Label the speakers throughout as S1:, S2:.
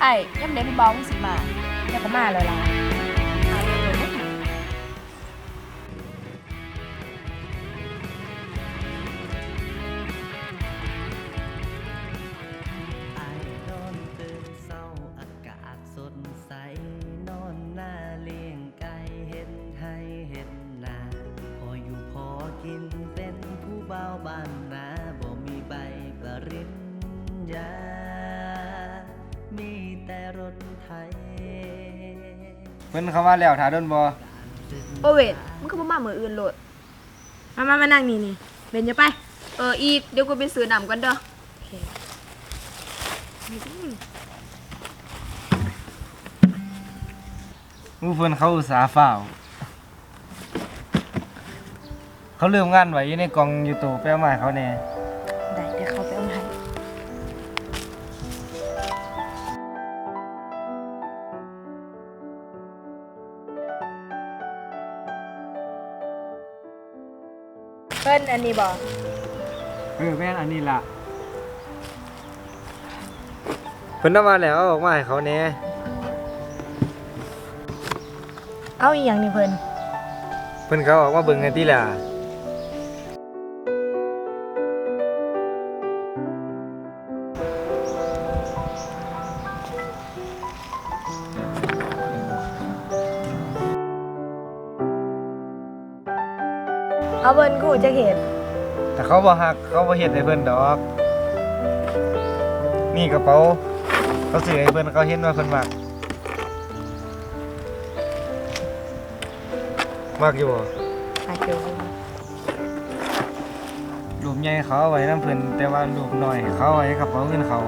S1: ไอ้ย่ำเด็กพี่บอลมึงสิมา
S2: แล้วก็มาแล้วล่ะ
S1: เอาเร็วเลย
S3: ไอ้นอนตื่นเศร้าอากาศสดใสนอนหน้าเลี้ยงไก่เห็นให้เห็นนาพออยู่พอกินเป็นผู้เบาวบ้านนาบ่มีใบปริญญา
S4: เพิ่นเข้ามาแล้วถาโดนบ่
S1: โอเวทมึงก็บ่มามืออื่นโหลด
S2: มามามานั่งนี่นี่เบนจะไป
S1: เอออีกเดี๋ยวกูไปซื้อน้ำกันเด้อ
S2: โอเค
S4: ผู้เพิ่นเขาอุตสาห์ฝ้าวเขาลืมงานไว้อยู่ในกล่องอยู่ตู้แป้วไม้เขาแน่
S2: นอันนี้บอก
S4: เออแม่นอันนี้ล่ะเพิ่นเอามาแล้วเอาออกมาให้เขาแน่
S2: เอาอีหยังนี่เพิ่น
S4: เพิ่นเขาออกมาเบิ่งกันติล่ะ
S2: เอาเพิ่นกูจะเห็น
S4: แต่เขาบ่ฮักเขาบ่เฮ็ดให้เพิ่นดอก นี่กระเป๋าเขาซื้อให้เพิ่นเขาเห็นว่าเพิ่นมักมักอยู่บ่
S2: อาเกียว
S4: รูปใหญ่เขาเอาไว้นํเพิ่นแต่ว่ารูปน้อยเขาเอาไว้กระเป๋าเงินเขา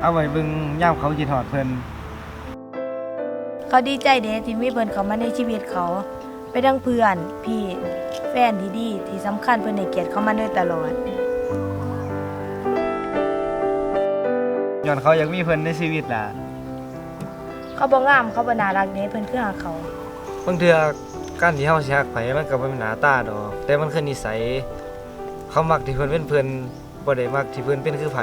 S4: เอาไว้เบิ่งยามเขาสิถอดเพิ่น
S2: เขาดีใจเด้ที่มีเพิ่นเข้ามาในชีวิตเขาไปทั้งเพื่อน พี่ แฟนที่ดี ที่สำคัญเพิ่นให้เกียรติเขามาโดยตลอด
S4: ย้อนเขาอยากมีเพิ่นในชีวิตล่ะ
S2: เขาบ่งามเขาบ่น่ารักเด้เพิ่นคือหาเขา
S4: บางเทื่อการที่เฮาสิฮักไผมันก็บ่แม่นหน้าตาดอก แต่มันคือนิสัย เขามักที่เพิ่นเป็นเพิ่นบ่ได้มักที่เพิ่นเป็นคือไผ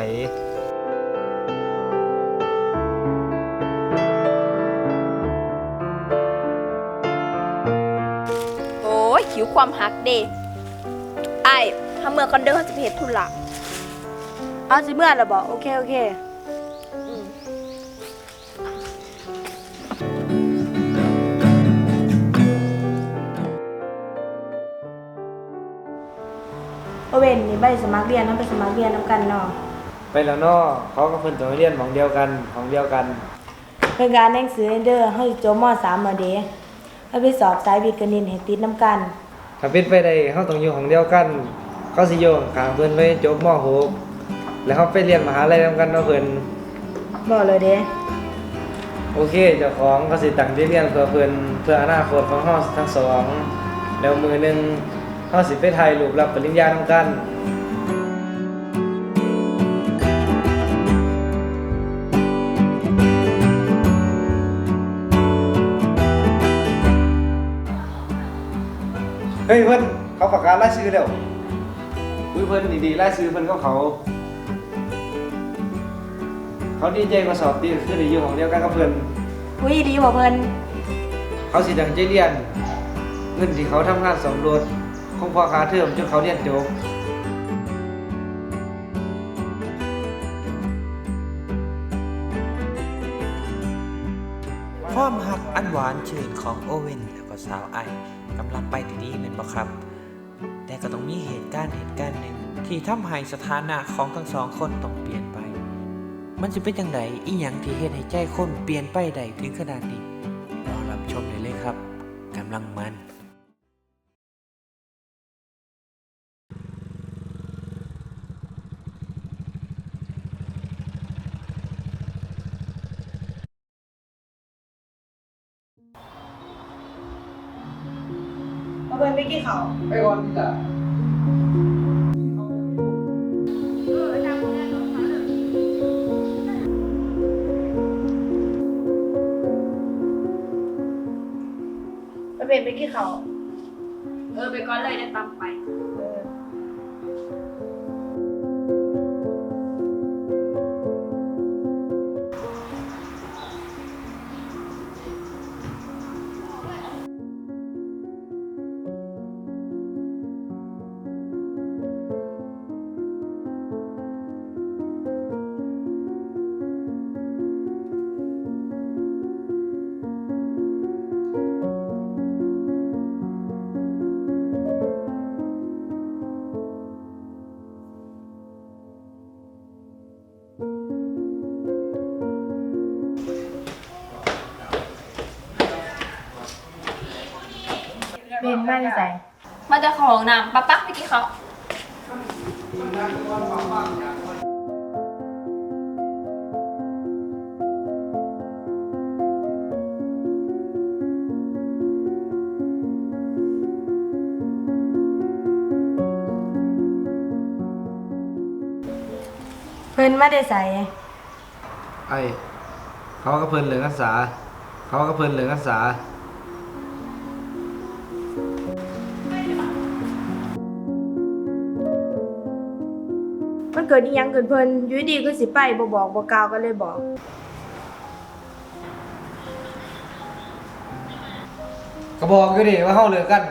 S1: ความหักเด้ไอ้ถ้าเมื่อก่อนเด้อเขาจะไปเฮ็ดธุระ
S2: เอาสิเมื่อแล้วบอกโอเค โอเค
S1: อืม
S2: โอเว่นนี่ใบสมัครเรียนต้องไปสมัครเรียนน้ำกันเนาะ
S4: ไปแล้วเนาะเขากับเพิ่นตัวเรียนหม่องเดียวกันของเดียวกัน
S2: เพิ่นการหนังสือเด้อเฮาสิจบม .3 มาเด้เฮาไปสอบสายวิทย์คณิตให้ติดน้ำกัน
S4: ถ้าเป็นไปได้เฮาต้องอยู่ของเดียวกัน เขาสิโยงข้างเพิ่นไว้จบม .6 แล้วเขาไปเรียนมหาลัยนำกันเนาะเพิ่น
S2: บ่เลยเด้
S4: โอเคเจ้าของก็สิตั้งใจเรียนเพื่อเพิ่นเพื่ออนาคตของเฮาทั้งสอง แล้วมือหนึงเฮาสิไปถ่ายรูปรับปริญญานำกัน ฮ้ยเพิ่นเขาประกาศรายชื่อแล้วอุ้ยเพิ่นดีๆรายชื่อเพิ่นก็เขา เขาดีใจกว่าสอบดีคือได้อยู่ของเดียวกันกับเพิ่น
S2: อุ้ยดีบ่เพิ่น
S4: เขาสิดังใจเรียน เงินที่เขาทำงานสำรวจคงพอค่าเทอมจนเขาเรียนจบ
S5: ชื่นของโอเว่นแล้วก็สาวไอกำลังไปที่ดีเป็นบ่ครับ แต่ก็ต้องมีเหตุการณ์เหตุการณ์หนึ่งที่ทำให้สถานะของทั้งสองคนต้องเปลี่ยนไป มันจะเป็นอย่างไรอีหยังที่เหตุให้ใจคนเปลี่ยนไปได้ถึงขนาดนี้รอรับชมได้เลยครับกำลังมัน
S2: เอาเพิ่นไปกี่เขา
S4: ไปก่อนจ้ะ
S2: เอาเพิ่นไปกี่เขา
S1: เบนม่
S2: ใส่
S1: มาจะของน้ำปะปักไปกี้เขา
S2: เพิ่นมาได้ใส่
S4: ไอ้เขาก็เพิ่นเหลืองอักษาเขาก็เพิ่นเหลืองอักษา
S2: มันเกิดอีหยังเกิดเพิ่นอยู่ดีๆก็สิไปบ่บอกบ่กล่าวกันเลยบอก
S4: ก็บอกอยู่ดิว่าเฮาเลิกกั
S1: น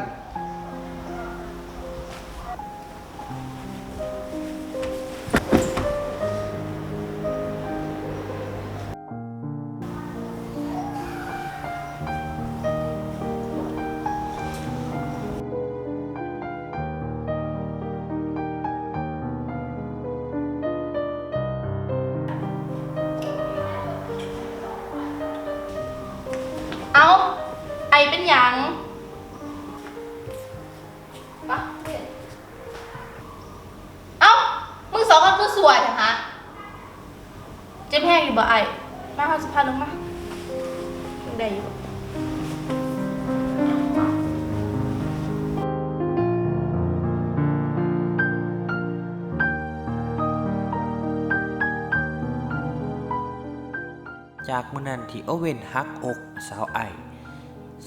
S5: จากมื้อนั้นที่โอเว่นฮักอกสาวไอ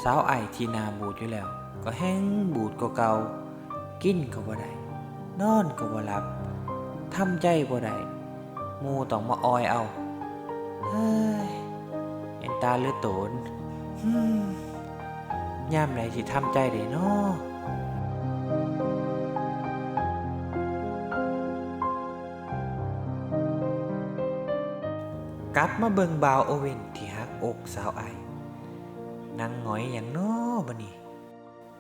S5: สาวไอที่นาบูดอยู่แล้ว ก็แห้งบูดกว่าเก่ากินก็บ่ได้นอนก็บ่หลับทำใจบ่ได้มูต้องมาออยเอาเฮ้ยเอ็นตาเลือดโตนฮึมยามไหนสิทำใจได้น้อา กลับมาเบิงบาวโอเว่นที่ฮักอกสาวไอนั่งหงอยอย่างน้อบะนี่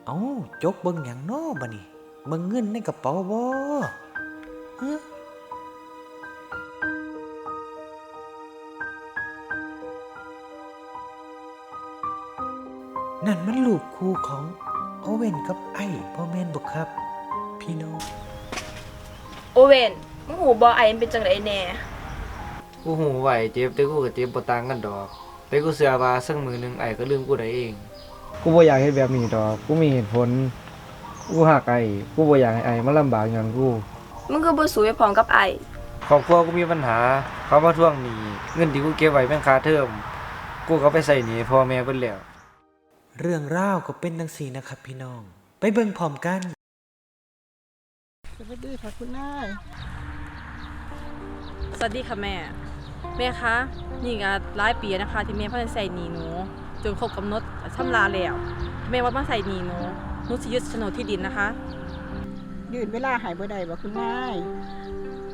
S5: เอ้าจกเบิงอย่างน้อบะนี่เบิงเงินในกระเป๋าบ่ฮะนั่นมันลูกคู่ของโอเว่นกับไอ้พ่อแม่นบ่ครับ พี่น้อง
S1: โอเวนมึงหูบอไอมันเป็นจังไรแน่
S4: กูหูไหวเจ็บแต่กูก็เจ็บบ่ต่างกันดอก แต่กูเชื่อว่าสักมือหนึงไอ้ก็ลืมกูได้เอง กูบ่อยากเฮ็ดแบบนี้ดอก กูมีเหตุผล กูหักไอ้กูบ่อยากให้ไอ้มาลำบากอย่างกู
S1: มึงก็บ่สูไปพร้อมกับไอ
S4: ครอบครัวกูมีปัญหา เขามาทวงหนี้เงินที่กูเก็บไว้เป็นค่าเทอม กูก็ไปใส่หนี้พ่อแม่เบิดแล้ว
S5: เรื่องราวก็เป็นดังสีนะครับพี่น้อง ไปเบิ่งพร้อมกัน
S6: สวัสดีค่ะคุณนาย
S7: สวัสดีค่ะแม่ แม่คะนี่ก็หลายปีแล้วนะคะ ที่แม่เพิ่นใส่หนีหนูจนครบกำหนดชำระแล้วแม่ว่ามาใส่หนีหนูหนูสิยึดโฉนดที่ดินนะคะ
S6: ยืนเวลาหายบ่ได้บ่คุณนาย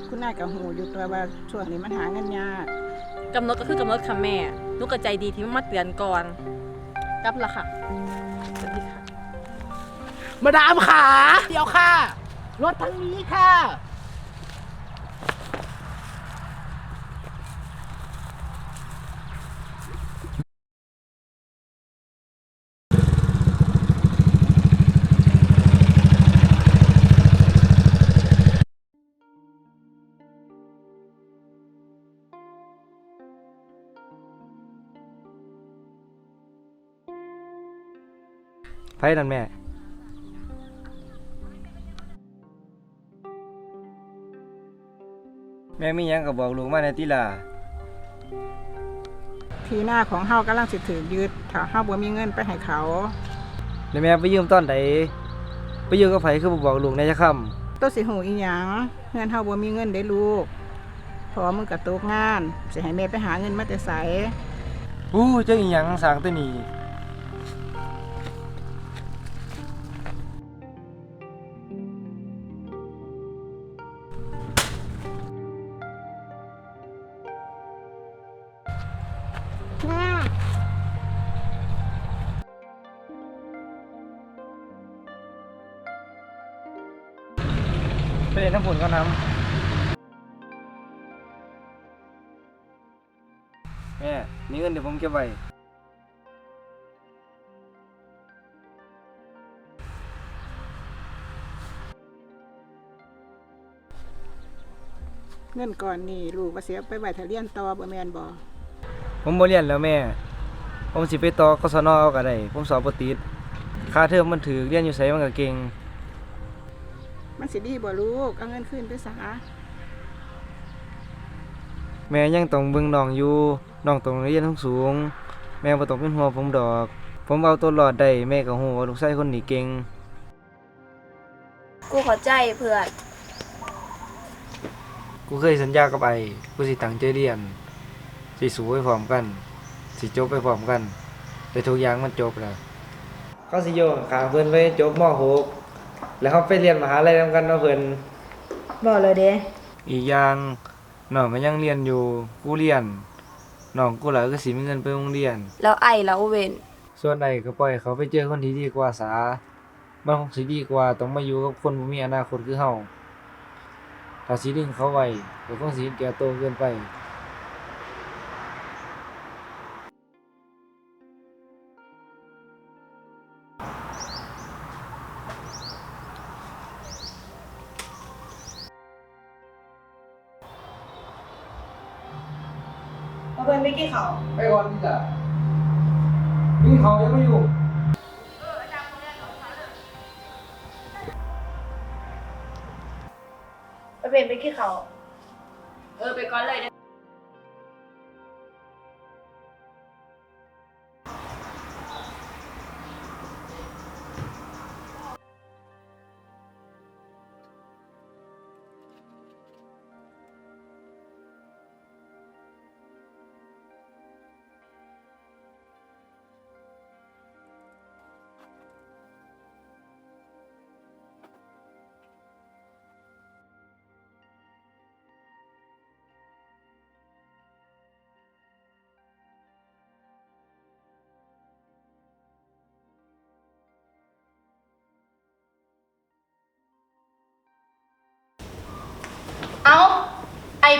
S6: คุณนายกับหูอยู่ตัวว่าช่วงนี้มันหาเงินยาก
S7: กำหนดก็คือกำหนดค่ะแม่หนูก็ใจดีที่มาเตือนก่อนกลับละค่ะสวัสดีค่ะ
S6: มาดามขา เดี๋ยวค่ะ รถทางนี้ค่ะ
S4: ไผนั่นแม่แม่มีหยังก็บอกลูกมาในติล่ะ
S6: ทีหน้าของเฮากำลังสิถือยึดถ้าเฮาบ่มีเงินไปให้เขา
S4: แล้วแม่ไปยืมตอนใดไปยืมกับไผคือบ่บอกลูกในจักคำ
S6: ตัวสิหูอีหยังเงินเฮาบ่มีเงินได้ลูกเพอมึงก็ตกงานสิให้แม่ไปหาเงินมาแต่ไส
S4: อู้จังอีหยังสร้างแต่นี่ เลยน้งฝนก็น้ำแม่นี่เงินเดี๋ยวผมเก็บไว้
S6: เงินก่อนนี่ลูกว่าเสียไปไหวทะเลียนต่อบ่แมนบ่
S4: ผมบ่เรียนแล้วแม่ ผมสิไปต่อกศนเอาก็ได้ผมสอบบ่ติดค่าเทอมมันถือเรียนอยู่ไสมันกับเก่ง
S6: สิดีบ่ลูก เอาเงินคืนไปซะ
S4: แม่ยังต้องเบิ่งน้องอยู่น้องต้องเรียนสูงๆแม่บ่ต้องเป็นห่วงผมดอก ผมเอาตัวรอดได้แม่ก็ฮู้ว่าลูกชายคนนี้เก่ง
S2: กูเข้าใจเพื่อน
S4: กูเคยสัญญากับไอ้กูสิตั้งใจเรียนสิสู้ไปพร้อมกัน สิจบไปพร้อมกันแต่ทุกอย่างมันจบแล้วเขาสิโยงขาเพิ่นไปจบม .6 แล้วเขาไปเรียนมหาลัยนำกันเนาะเพิ่น
S2: บอกเลยเด้
S4: อีกอย่างน้องก็ยังเรียนอยู่กูเรียนน้องกูล่ะก็สิมีเงินไปโรงเรียน
S2: แล้วไอ้แล้วโอเวน
S4: ส่วนไอ้ก็ปล่อยเขาไปเจอคนที่ดีกว่าสามันคงสิดีกว่าต้องมาอยู่กับคนบ่มีอนาคตคือเฮาถ้าสิดึงเขาไว้ก็คงสิเห็นแก่โตวเกินไป
S2: เอาเพิ่นไปกี่เขา
S4: ไปก่อนนี่จ้ะมีเขายังไม่อยู่
S2: ไปเป็นไปกี่เขา
S7: เออไปก่อน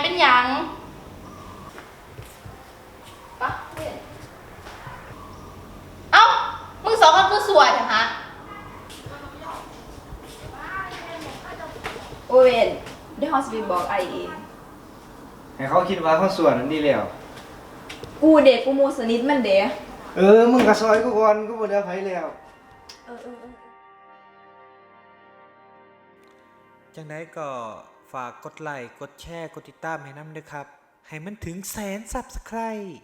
S1: เป็นหยังปะเรียนเอามึงสองคนคือสวยนะฮะ
S2: โอเวนเดี๋ยวเฮาสิไปบอกไอ้เอง
S4: ให้เขาคิดว่าเขาส่วนนั้นดีแล้ว
S2: กูเด็กกูหมูสนิทมันเด้
S4: เออ มึงก็ซอยกูก่อนกูบ่เหลือไผแล้ว
S2: เออเออเออ
S5: จังไดก็ ฝากกดไลค์กดแชร์กดติดตามให้น้ำด้วยครับ ให้มันถึงแสนซับสไครต์